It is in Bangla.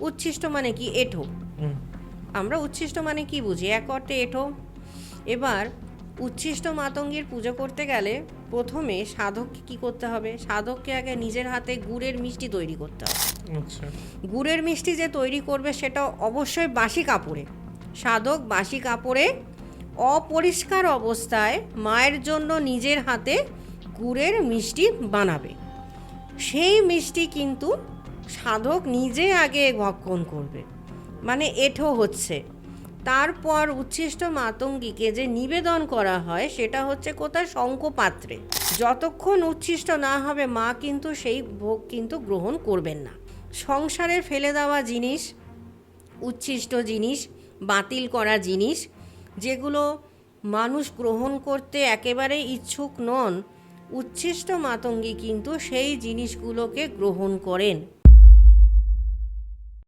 উচ্ছিষ্ট মানে কি এঠো। আমরা উচ্ছিষ্ট মানে কি বুঝি? এক অর্থে এঠো। এবার উচ্ছিষ্ট মাতঙ্গীর পুজো করতে গেলে প্রথমে সাধককে কি করতে হবে? সাধককে আগে নিজের হাতে গুড়ের মিষ্টি তৈরি করতে হবে। আচ্ছা। গুড়ের মিষ্টি যে তৈরি করবে সেটা অবশ্যই বাসি কাপড়ে। সাধক বাসি কাপড়ে অপরিষ্কার অবস্থায় মায়ের জন্য নিজের হাতে গুড়ের মিষ্টি বানাবে। সেই মিষ্টি কিন্তু সাধক নিজে আগে ভক্ষণ করবে। মানে এঠো হচ্ছে। তারপর উচ্ছিষ্ট মাতঙ্গীকে যে নিবেদন করা হয়, সেটা হচ্ছে কোথায়? শঙ্কপাত্রে যতক্ষণ উচ্ছিষ্ট না হবে, মা কিন্তু সেই ভোগ কিন্তু গ্রহণ করবেন না। সংসারে ফেলে দেওয়া জিনিস, উচ্ছিষ্ট জিনিস, বাতিল করা জিনিস, যেগুলো মানুষ গ্রহণ করতে একেবারে ইচ্ছুক নন, উচ্ছিষ্ট মাতঙ্গী কিন্তু সেই জিনিসগুলোকে গ্রহণ করেন।